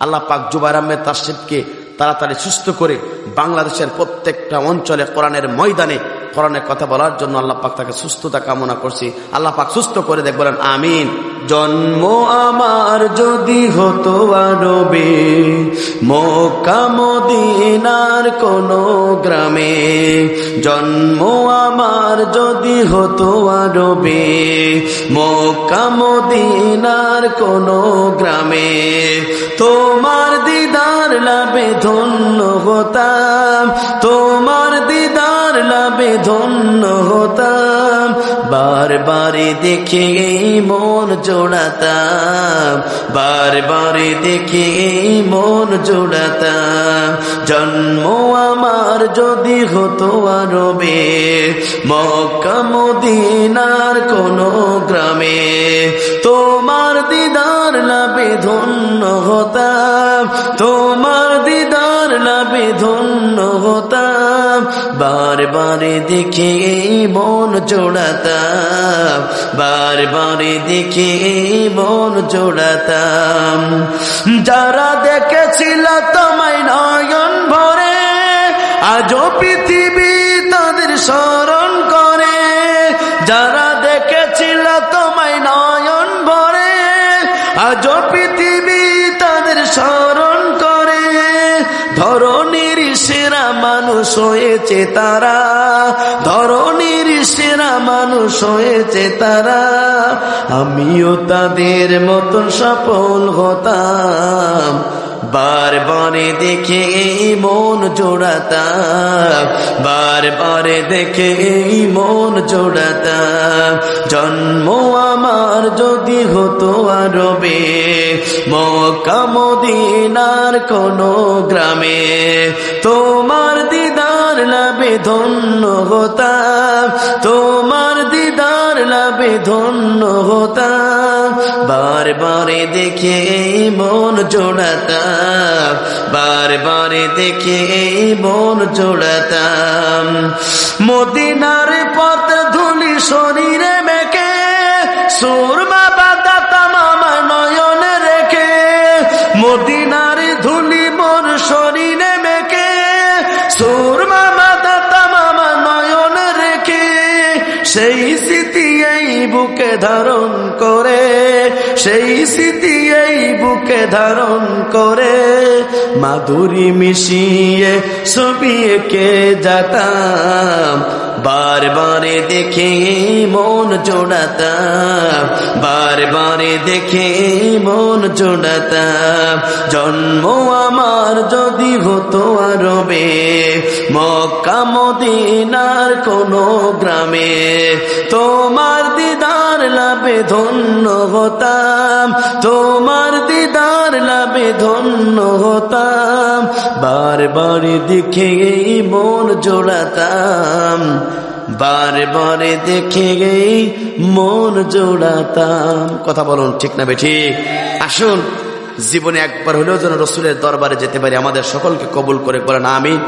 আল্লাহ পাক জুবাইর আহমেদ তাসিফকে তাড়াতাড়ি সুস্থ করে বাংলাদেশের প্রত্যেকটা অঞ্চলে কোরআনের ময়দানে কোরআনের কথা বলার জন্য আল্লাহ পাক তাকে সুস্থতা কামনা করছি। আল্লাহ পাক সুস্থ করে দেখ, বলেন, আমিন। জন্ম আমার যদি হতো আরবে, মক্কা মদিনার কোন গ্রামে, জন্ম আমার যদি হতো আরবে, মক্কা মদিনার কোন গ্রামে, তোমার দিদার লাভে ধন্য হতাম, তোমার দিদার লাভে ধন্য হতাম বারবারে দেখে মন জোড়াতাম বারবারে দেখে মন জোড়াতাম। জন্ম আমার যদি হতো আরবে, মক্কা মদিনার কোন গ্রামে, তোমার দিদার লাভে ধন্য হতাম, তোমার দিদার লাভে ধন্য বারবারে দেখে এই মন জোড়াতাম। বারবারে দেখে এই জোড়াতাম। যারা দেখেছিল তোমায় নয়ন ভরে, আজও পৃথিবী তাদের স্মরণ করে। যারা দেখেছিল তোমায় নয়ন ভরে, আজও পৃথিবী তাদের স্মরণ মানুষ হয়েছে তারা। ধরনের সেরা মানুষ হয়েছে তারা। আমিও তাদের মতন সফল হতাম। বারবারে দেখে এই মন জোড়াতাম। বারবারে দেখে এই মন জোড়াতাম। জন্ম আমার যদি হতো মক্কা মদিনার কোন গ্রামে তোমার দিদার লাভে ধন্য হতাম, তোমার দিদার লাভে ধন্য হতাম। বারবারে দেখে মন জোড়াতাম, বারবারে দেখে মন জোড়াতাম। মদিনার পথ ধুলি শরীরে সুরমা সুরমা ধারণ করে, সেই স্মৃতি এই বুকে ধারণ করে। মাধুরী মিশিয়ে ছবি এঁকে যেতাম বারবারে দেখে মন জোড়াতাম, বারবারে দেখে মন জোড়াতাম। জন্ম আমার যদি হতো আরবে, মক্কা মদিনার কোন গ্রামে, তোমার লাভে ধন্য হতাম। তোমার দিদার লাভে ধন্য হতাম। বারবারে দেখে এই মন জোড়াতাম। বারবারে দেখে গেই মন জোড়াতাম। কথা বলুন, ঠিক না বেঠি? আসুন, জীবনে একবার হলেও যেন রসুলের দরবারে যেতে পারি, আমাদের সকলকে কবুল করে বলেন আমি